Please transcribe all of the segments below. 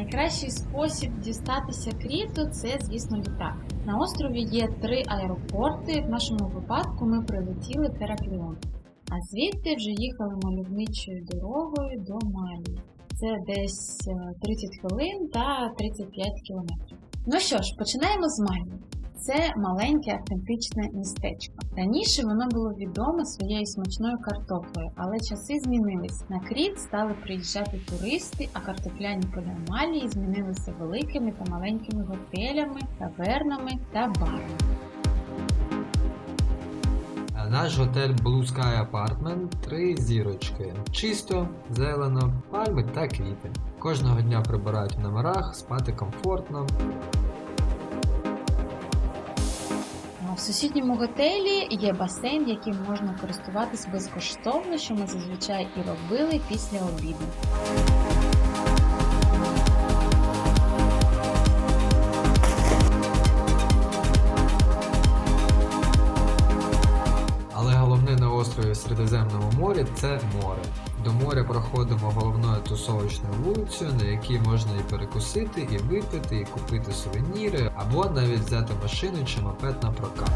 Найкращий спосіб дістатися Кріту це, звісно, літак. На острові є три аеропорти. В нашому випадку ми прилетіли Теракліон. А звідти вже їхали мальовничою дорогою до Малі. Це десь е, 30 хвилин та 35 кілометрів. Ну що ж, починаємо з Малії. Це маленьке автентичне містечко. Раніше воно було відоме своєю смачною картоплею, але часи змінились. На Кріт стали приїжджати туристи, а картопляні поля Малії змінилися великими та маленькими готелями, тавернами та барами. Наш готель Blue Sky Apartment три зірочки. Чисто, зелено, пальми та квіти. Кожного дня прибирають в номерах, спати комфортно. В сусідньому готелі є басейн, яким можна користуватись безкоштовно, що ми зазвичай і робили після обіду. Але головне на острові в Середземному морі це море. До моря проходимо головною тусовочною вулицею, на якій можна і перекусити, і випити, і купити сувеніри, або навіть взяти машину чи мопед на прокат.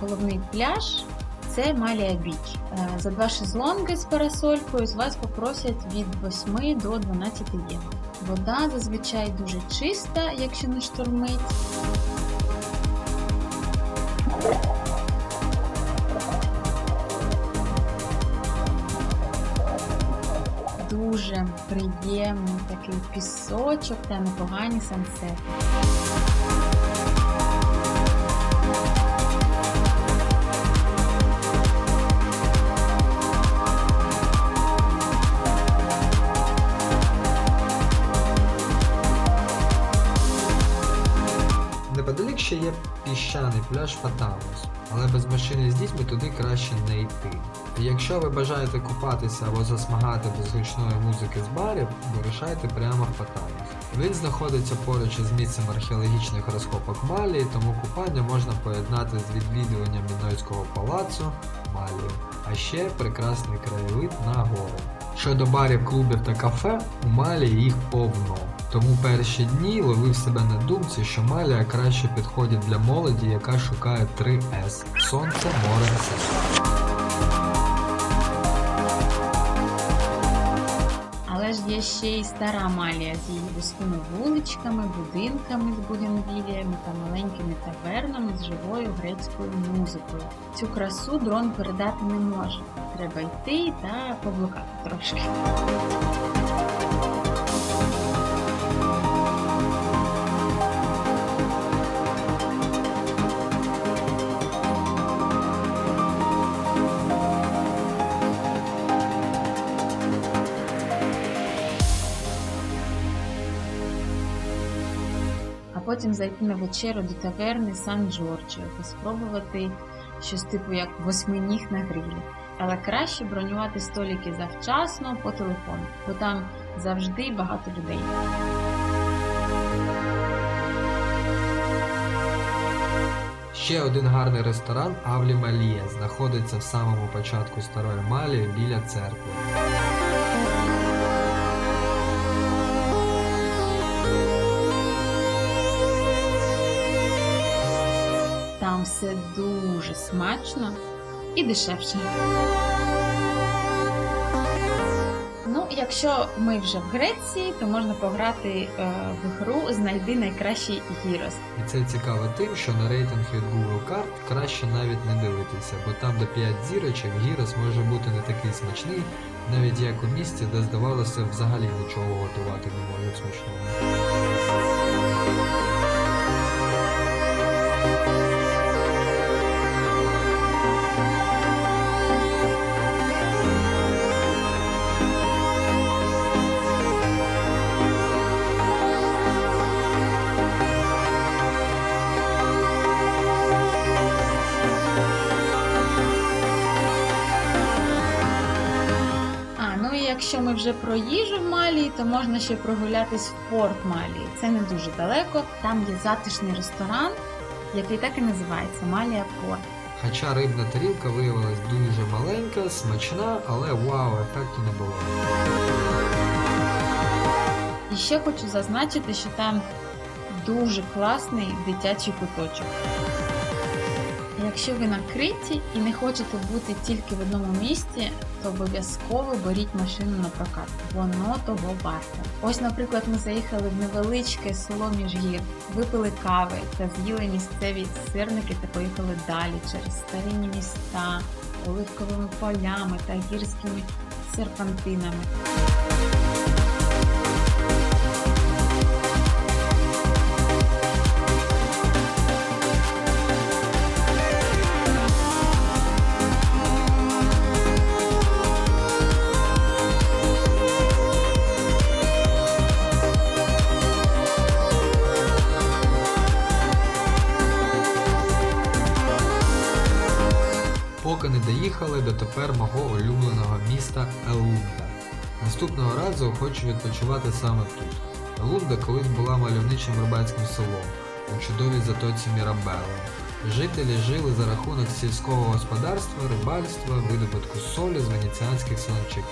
Головний пляж це Малія Біч. Е, За два шезлонги з парасолькою з вас попросять від 8 до 12 євро. Вода зазвичай дуже чиста, якщо не штормить. Дуже приємний такий пісочок та непогані сансети. Неподалік ще є піщаний пляж Фатамус, але без машини з дітьми туди краще не йти. Якщо ви бажаєте купатися або засмагати до звичної музики з барів, вирушайте прямо в Фатамус. Він знаходиться поруч із місцем археологічних розкопок Малії, тому купання можна поєднати з відвідуванням Мінойського палацу Малії, а ще прекрасний краєвид на гори. Щодо барів, клубів та кафе, у Малії їх повно. Тому перші дні ловив себе на думці, що Малія краще підходить для молоді, яка шукає 3С сонце, море, сестра. Але ж є ще й стара Малія з її вузькими вуличками, будинками з будівліями та маленькими тавернами з живою грецькою музикою. Цю красу дрон передати не може. Треба йти та поблукати трошки. Потім зайти на вечерю до таверни Сан Джорджіо та спробувати щось типу як восьминіг на грилі. Але краще бронювати столики завчасно по телефону, бо там завжди багато людей. Ще один гарний ресторан Авлі Малія знаходиться в самому початку старої Малії біля церкви. Там все дуже смачно і дешевше. Ну, якщо ми вже в Греції, то можна пограти е, в гру Знайди найкращий гірос. І це цікаво тим, що на рейтинг від Google карт краще навіть не дивитися, бо там до 5 зірочок гірос може бути не такий смачний, навіть як у місті, де здавалося взагалі нічого готувати не можуть смачного. Якщо ми вже про їжу в Малії, то можна ще прогулятись в порт Малії. Це не дуже далеко. Там є затишний ресторан, який так і називається Малія Порт. Хоча рибна тарілка виявилась дуже маленька, смачна, але вау, ефекту не було. І ще хочу зазначити, що там дуже класний дитячий куточок. Якщо ви на Криті і не хочете бути тільки в одному місці, то обов'язково беріть машину на прокат. Воно того варте. Ось, наприклад, ми заїхали в невеличке село Міжгір, випили кави та з'їли місцеві сирники та поїхали далі через старинні міста, оливковими полями та гірськими серпантинами. Поки не доїхали до тепер мого улюбленого міста Елунда. Наступного разу хочу відпочивати саме тут. Елунда колись була мальовничим рибацьким селом у чудовій затоці Мірабелла. Жителі жили за рахунок сільського господарства, рибальства, видобутку солі з венеціанських солончаків.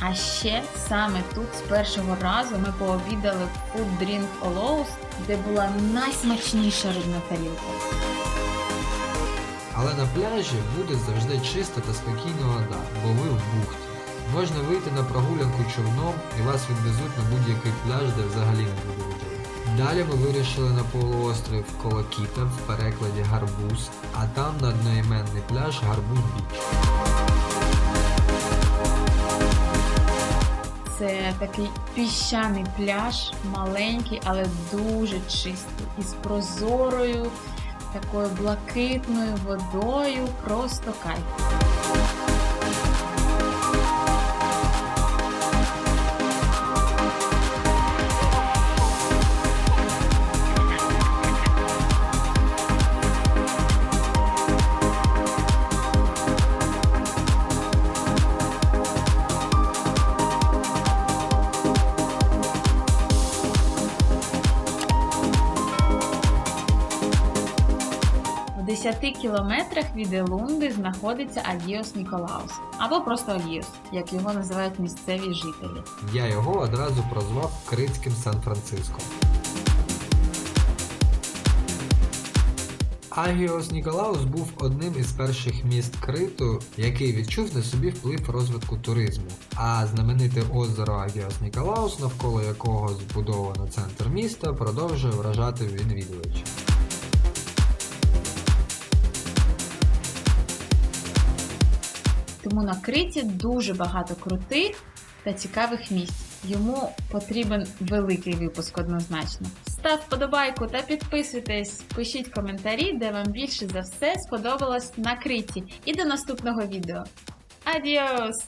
А ще саме тут з першого разу ми пообідали в Food Drink Олоус, де була найсмачніша рибна тарілка. Але на пляжі буде завжди чиста та спокійна вода, бо ви в бухті. Можна вийти на прогулянку човном і вас відвезуть на будь-який пляж, де взагалі не буде води. Далі ми вирішили на полуострів Колокіта в перекладі Гарбуз, а там на одноіменний пляж Гарбуз Біч. Це такий піщаний пляж, маленький, але дуже чистий, із прозорою, такою блакитною водою, просто кайф. 10 кілометрах від Елунди знаходиться Агіос Ніколаус, або просто Агіос, як його називають місцеві жителі. Я його одразу прозвав Критським Сан-Франциско. Агіос Ніколаус був одним із перших міст Криту, який відчув на собі вплив розвитку туризму. А знамените озеро Агіос Ніколаус, навколо якого збудовано центр міста, продовжує вражати відвідувачів. Тому на Криті дуже багато крутих та цікавих місць. Йому потрібен великий випуск однозначно. Став вподобайку та підписуйтесь, пишіть коментарі, де вам більше за все сподобалось на Криті. І до наступного відео. Адіос!